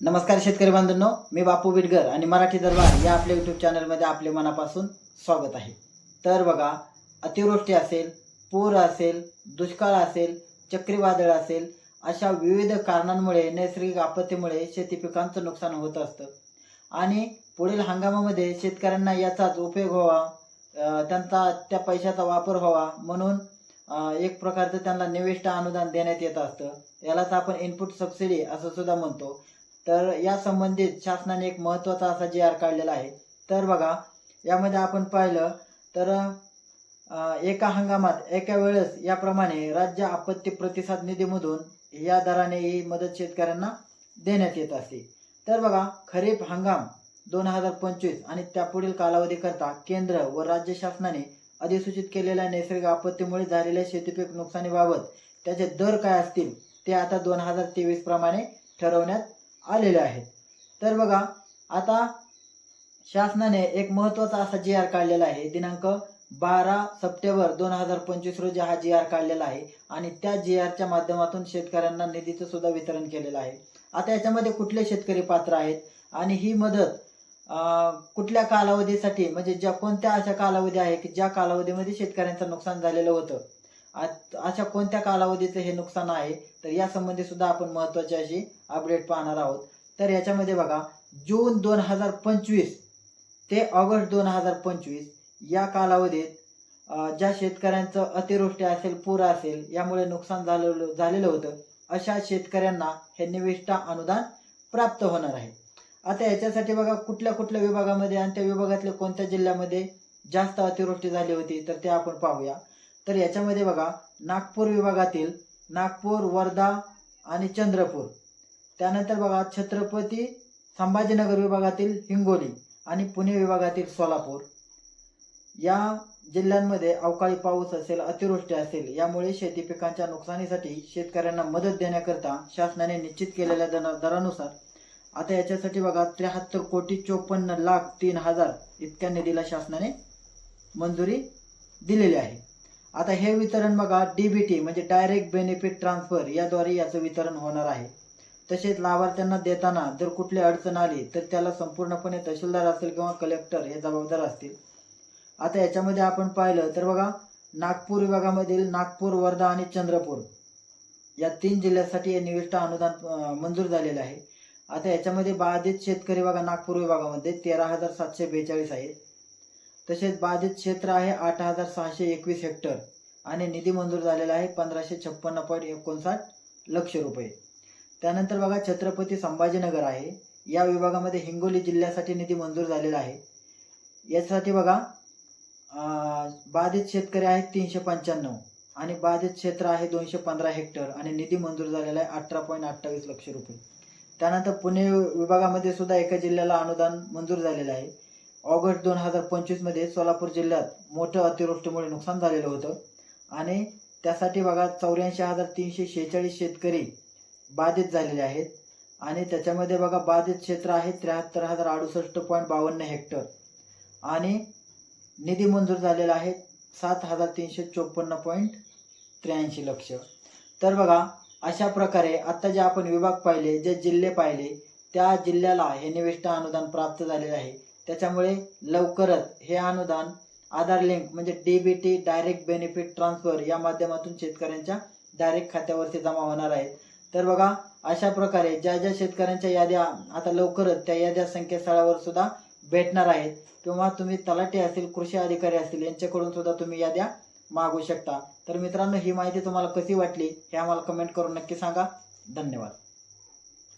नमस्कार शेतकरी बांधवांनो मी बापू बिडगर आणि मराठी दरबार या आपल्या यूट्यूब चॅनलमध्ये आपले मनापासून स्वागत आहे. तर बघा अतिवृष्टी असेल पूर असेल दुष्काळ असेल चक्रीवादळ असेल अशा विविध कारणांमुळे नैसर्गिक आपत्तीमुळे शेती पिकांचं नुकसान होत असतं. आणि पुढील हंगामामध्ये शेतकऱ्यांना याचाच उपयोग व्हावा त्यांचा त्या पैशाचा वापर व्हावा म्हणून एक प्रकारचं त्यांना निविष्ट अनुदान देण्यात येत असतं. यालाच आपण इनपुट सबसिडी असं सुद्धा म्हणतो. तर या संबंधित शासनाने एक महत्त्वाचा असा जी आर काढलेला आहे. तर बघा यामध्ये आपण पाहिलं तर एका हंगामात एका वेळेस याप्रमाणे राज्य आपत्ती प्रतिसाद निधीमधून या दराने ही मदत शेतकऱ्यांना देण्यात येत असते. तर बघा खरीप हंगाम दोन हजार पंचवीस आणि त्यापुढील कालावधीकरता केंद्र व राज्य शासनाने अधिसूचित केलेल्या नैसर्गिक आपत्तीमुळे झालेल्या शेतीपीक नुकसानीबाबत त्याचे दर काय असतील ते आता दोन हजार तेवीस प्रमाणे ठरवण्यात आलेले आहेत. तर बघा आता शासनाने एक महत्त्वाचा असा जी आर काढलेला आहे. दिनांक बारा सप्टेंबर दोन हजार पंचवीस रोजी हा जी आर काढलेला आहे आणि त्या जी आरच्या माध्यमातून शेतकऱ्यांना निधीचं सुद्धा वितरण केलेलं आहे. आता याच्यामध्ये कुठले शेतकरी पात्र आहेत आणि ही मदत कुठल्या कालावधीसाठी म्हणजे ज्या कोणत्या अशा कालावधी आहे की ज्या कालावधीमध्ये शेतकऱ्यांचं नुकसान झालेलं होतं? अशा कोणत्या कालावधीचं हे नुकसान आहे? तर या संबंधी सुद्धा आपण महत्त्वाची अशी अपडेट पाहणार आहोत. तर याच्यामध्ये बघा जून दोन हजार पंचवीस ते ऑगस्ट दोन हजार पंचवीस या कालावधीत ज्या शेतकऱ्यांचं अतिवृष्टी असेल पूर असेल यामुळे नुकसान झालेलं झालेलं होतं अशा शेतकऱ्यांना हे निविष्ठा अनुदान प्राप्त होणार आहे. आता याच्यासाठी बघा कुठल्या कुठल्या विभागामध्ये आणि त्या विभागातल्या कोणत्या जिल्ह्यामध्ये जास्त अतिवृष्टी झाली होती तर ते आपण पाहूया. तर याच्यामध्ये बघा नागपूर विभागातील नागपूर वर्धा आणि चंद्रपूर. त्यानंतर बघा छत्रपती संभाजीनगर विभागातील हिंगोली आणि पुणे विभागातील सोलापूर. या जिल्ह्यांमध्ये अवकाळी पाऊस असेल अतिवृष्टी असेल यामुळे शेती पिकांच्या नुकसानीसाठी शेतकऱ्यांना मदत देण्याकरता शासनाने निश्चित केलेल्या दरा दरानुसार आता याच्यासाठी बघा त्र्याहत्तर कोटी चोपन्न लाख तीन हजार इतक्या निधीला शासनाने मंजुरी दिलेली आहे. आता हे वितरण बघा डीबीटी म्हणजे डायरेक्ट बेनिफिट ट्रान्सफर याद्वारे याचं वितरण होणार आहे. तसेच लाभार्थ्यांना देताना जर कुठली अडचण आली तर त्याला संपूर्णपणे तहसीलदार असेल किंवा कलेक्टर हे जबाबदार असतील. आता याच्यामध्ये आपण पाहिलं तर बघा नागपूर विभागामधील नागपूर वर्धा आणि चंद्रपूर या तीन जिल्ह्यासाठी हे निविष्ट अनुदान मंजूर झालेलं आहे. आता याच्यामध्ये बाधित शेतकरी बघा नागपूर विभागामध्ये तेरा हजार सातशे बेचाळीस आहेत. तसेच बाधित क्षेत्र आहे आठ हजार सहाशे एकवीस हेक्टर आणि निधी मंजूर झालेला आहे पंधराशे छप्पन्न पॉईंट एकोणसाठ लक्ष रुपये. त्यानंतर बघा छत्रपती संभाजीनगर आहे. या विभागामध्ये हिंगोली जिल्ह्यासाठी निधी मंजूर झालेला आहे. यासाठी बघा बाधित शेतकरी आहेत तीनशे पंच्याण्णव आणि बाधित क्षेत्र आहे दोनशे पंधरा हेक्टर आणि निधी मंजूर झालेला आहे अठरा पॉईंट अठ्ठावीस लक्ष रुपये. त्यानंतर पुणे विभागामध्ये सुद्धा एका जिल्ह्याला अनुदान मंजूर झालेलं आहे. ऑगस्ट दोन हजार पंचवीसमध्ये सोलापूर जिल्ह्यात मोठं अतिवृष्टीमुळे नुकसान झालेलं होतं. आणि त्यासाठी बघा चौऱ्याऐंशी हजार तीनशे शेहेचाळीस शेतकरी बाधित झालेले आहेत. आणि त्याच्यामध्ये बघा बाधित क्षेत्र आहे त्र्याहत्तर हजार अडुसष्ट पॉईंट बावन्न हेक्टर. आणि निधी मंजूर झालेला आहे सात हजार तीनशे चोपन्न पॉईंट त्र्याऐंशी लक्ष. तर बघा अशा प्रकारे आता जे आपण विभाग पाहिले जे जिल्हे पाहिले त्या जिल्ह्याला हे निविष्ट अनुदान प्राप्त झालेले आहे. त्याच्यामुळे लवकरच हे अनुदान आधार लिंक म्हणजे डीबीटी डायरेक्ट बेनिफिट ट्रान्सफर या माध्यमातून शेतकऱ्यांच्या डायरेक्ट खात्यावरती जमा होणार आहेत तर बघा अशा प्रकारे ज्या ज्या शेतकऱ्यांच्या याद्या आता लवकरच त्या याद्या संकेतस्थळावर सुद्धा भेटणार आहेत किंवा तुम्ही तलाठी असतील कृषी अधिकारी असतील यांच्याकडून सुद्धा तुम्ही याद्या मागू शकता. तर मित्रांनो ही माहिती तुम्हाला कशी वाटली हे आम्हाला कमेंट करून नक्की सांगा. धन्यवाद.